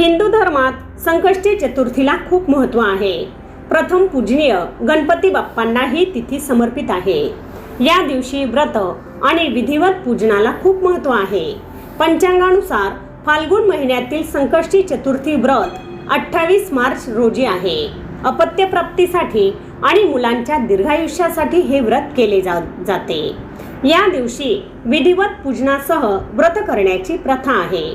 हिंदू धर्मात संकष्टी चतुर्थीला खूप महत्त्व आहे. प्रथम पूजनीय गणपती बाप्पांना ही तिथी समर्पित आहे. या दिवशी व्रत आणि विधिवत पूजनाला खूप महत्त्व आहे. पंचांगानुसार फाल्गुन महिन्यातील संकष्टी चतुर्थी व्रत अठ्ठावीस मार्च रोजी आहे. अपत्यप्राप्तीसाठी आणि मुलांच्या दीर्घायुष्यासाठी हे व्रत केले जा जाते. या दिवशी विधिवत पूजनासह व्रत करण्याची प्रथा आहे.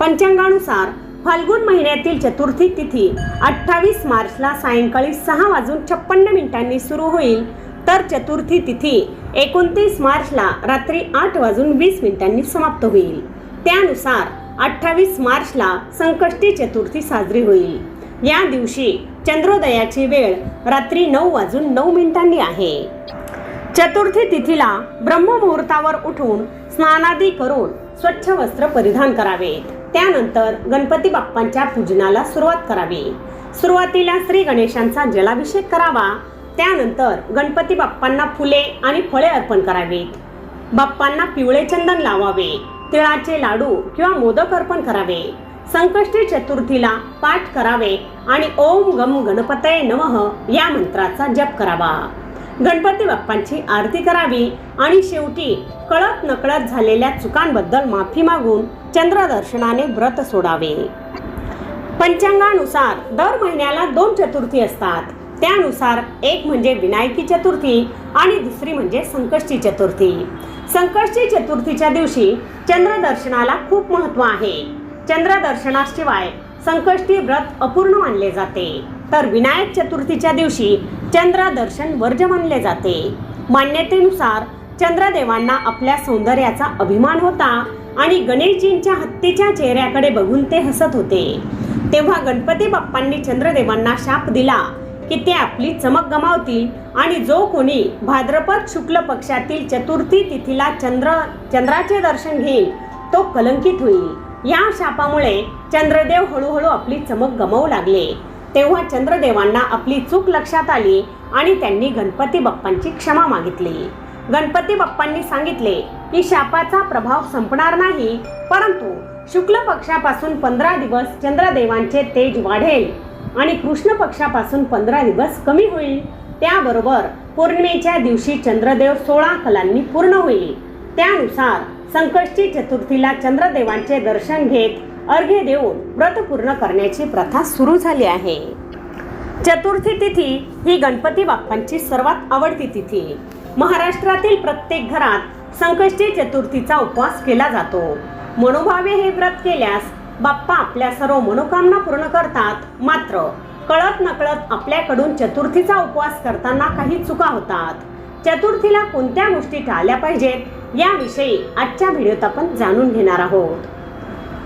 पंचांगानुसार फाल्गुन महिन्यातील चतुर्थी तिथी अठ्ठावीस मार्चला सायंकाळी सहा वाजून छप्पन्न मिनिटांनी सुरू होईल. तर चतुर्थी तिथी एकोणतीस मार्चला रात्री आठ वाजून वीस मिनिटांनी समाप्त होईल. त्यानुसार अठ्ठावीस मार्चला संकष्टी चतुर्थी साजरी होईल. या दिवशी चंद्रोदयाची वेळ रात्री नऊ वाजून नऊ मिनिटांनी आहे. चतुर्थी तिथीला ब्रह्ममुहूर्तावर उठून स्नानादी करून स्वच्छ वस्त्र परिधान करावेत. त्यानंतर गणपती बाप्पांच्या पूजनाला सुरुवात करावी. सुरुवातीला श्री गणेशांचा जलाभिषेक करावा. त्यानंतर गणपती बाप्पांना फुले आणि फळे अर्पण करावीत. बाप्पांना पिवळे चंदन लावावे तिळाचे लाडू किंवा मोदक अर्पण करावे. संकष्टी चतुर्थीला पाठ करावे आणि ओम गम गणपतये नमः या मंत्राचा जप करावा. गणपती बाप्पांची आरती करावी. आणि शेवटी कळत नकळत झालेल्या चुकांबद्दल माफी मागून चंद्रदर्शनाने व्रत सोडावे. पंचांगानुसार दर महिन्याला दोन चतुर्थी असतात. त्यानुसार एक म्हणजे विनायकी चतुर्थी आणि दुसरी म्हणजे संकष्टी चतुर्थी. संकष्टी चतुर्थीच्या दिवशी चंद्रदर्शनाला खूप महत्त्व आहे. चंद्रदर्शनाशिवाय संकष्टी व्रत अपूर्ण मानले जाते. तर विनायक चतुर्थीच्या दिवशी चंद्रदर्शन वर्ज मानले जाते. मान्यतेनुसार चंद्रदेवांना आपल्या सौंदर्याचा अभिमान होता आणि गणेशजींच्या हत्तीच्या चेहऱ्याकडे बघून ते हसत होते. तेव्हा गणपती बाप्पांनी चंद्रदेवांना शाप दिला की ते आपली चमक गमावतील आणि जो कोणी भाद्रपद शुक्ल पक्षातील चतुर्थी तिथीला चंद्र चंद्राचे दर्शन घेईल तो कलंकित होईल. या शापामुळे चंद्रदेव हळूहळू आपली चमक गमावू लागले. तेव्हा चंद्रदेवांना आपली चूक लक्षात आली आणि त्यांनी गणपती बाप्पांची क्षमा मागितली. गणपती बाप्पांनी सांगितले की शापाचा प्रभाव संपणार नाही परंतु शुक्ल पक्षापासून पंधरा दिवस चंद्रदेवांचे तेज वाढेल आणि कृष्ण पक्षापासून पंधरा दिवस कमी होईल. त्याबरोबर पौर्णिमेच्या दिवशी चंद्रदेव सोळा कलांनी पूर्ण होईल. त्यानुसार संकष्टी चतुर्थीला चंद्रदेवांचे दर्शन घेत अर्घ्य देऊन व्रत पूर्ण करण्याची प्रथा सुरू झाली आहे. चतुर्थी तिथी ही गणपती बाप्पांची सर्वात आवडती तिथी. महाराष्ट्रातील प्रत्येक घरात संकष्टी चतुर्थीचा उपवास केला जातो. मनोभावे हे व्रत केल्यास बाप्पा आपल्या सर्व मनोकामना पूर्ण करतात. मात्र कळत नकळत आपल्याकडून चतुर्थीचा उपवास करताना काही चुका होतात. चतुर्थीला कोणत्या गोष्टी टाळल्या पाहिजेत याविषयी आजच्या व्हिडिओत आपण जाणून घेणार आहोत.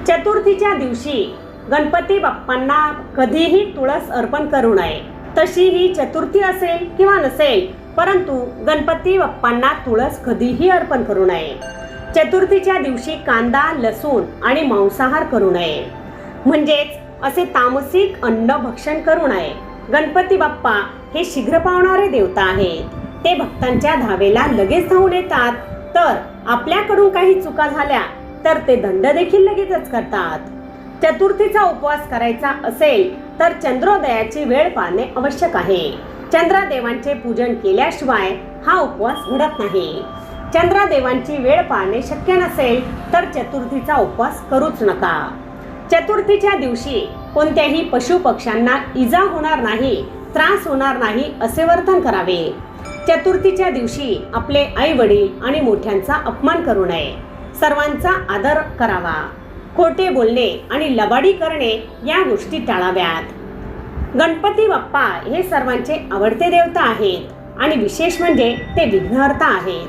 चतुर्थीच्या दिवशी गणपती बाप्पांना कधीही तुळस अर्पण करू नये. तशी ही चतुर्थी असेल किंवा नसेल परंतु गणपती बाप्पांना तुळस कधीही अर्पण करू नये. चतुर्थीच्या दिवशी कांदा लसूण आणि मांसाहार करू नये. म्हणजेच असे तामसिक अन्न भक्षण करू नये. गणपती बाप्पा हे शीघ्र पावणारे देवता आहेत. ते भक्तांच्या धावेला लगेच धावून येतात. तर आपल्याकडून काही चुका झाल्या तर ते दंड देखील लगेचच करतात. चतुर्थीचा उपवास करायचा असेल तर चंद्रोदयाची वेळ पाळणे आवश्यक आहे. चंद्रदेवांचे पूजन केल्याशिवाय हा उपवास घडत नाही. चंद्रदेवांची वेळ पाळणे शक्य नसेल तर चतुर्थीचा उपवास करूच नका. चतुर्थीच्या दिवशी कोणत्याही पशु पक्ष्यांना इजा होणार नाही त्रास होणार नाही असे वर्तन करावे. चतुर्थीच्या दिवशी आपले आई वडील आणि मोठ्यांचा अपमान करू नये. सर्वांचा आदर करावा. खोटे बोलणे आणि लबाडी करणे या गोष्टी टाळाव्यात. गणपती बाप्पा हे सर्वांचे आवडते देवता आहेत आणि विशेष म्हणजे ते विघ्नहर्ता आहेत.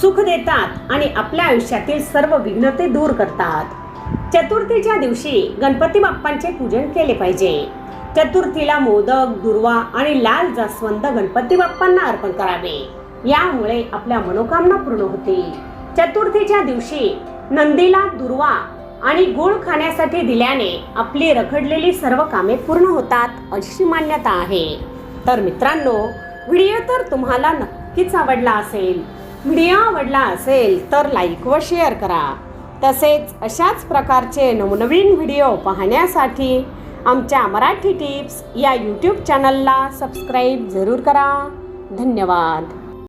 सुख देतात आणि आपल्या आयुष्यातील सर्व विघ्न ते दूर करतात. चतुर्थीच्या दिवशी गणपती बाप्पांचे पूजन केले पाहिजे. चतुर्थीला मोदक दुर्वा आणि लाल जास्वंद गणपती बाप्पांना अर्पण करावे. यामुळे आपल्या मनोकामना पूर्ण होतील. चतुर्थीच्या दिवशी नंदीला दुर्वा आणि गुळ खाण्यासाठी दिल्याने आपली रखडलेली सर्व कामे पूर्ण होतात अशी मान्यता आहे. तर मित्रांनो व्हिडिओ तर तुम्हाला नक्कीच आवडला असेल. व्हिडिओ आवडला असेल तर लाईक व शेअर करा. तसेच अशाच प्रकारचे नवनवीन व्हिडिओ पाहण्यासाठी आमच्या मराठी टिप्स या यूट्यूब चॅनलला सबस्क्राईब जरूर करा. धन्यवाद.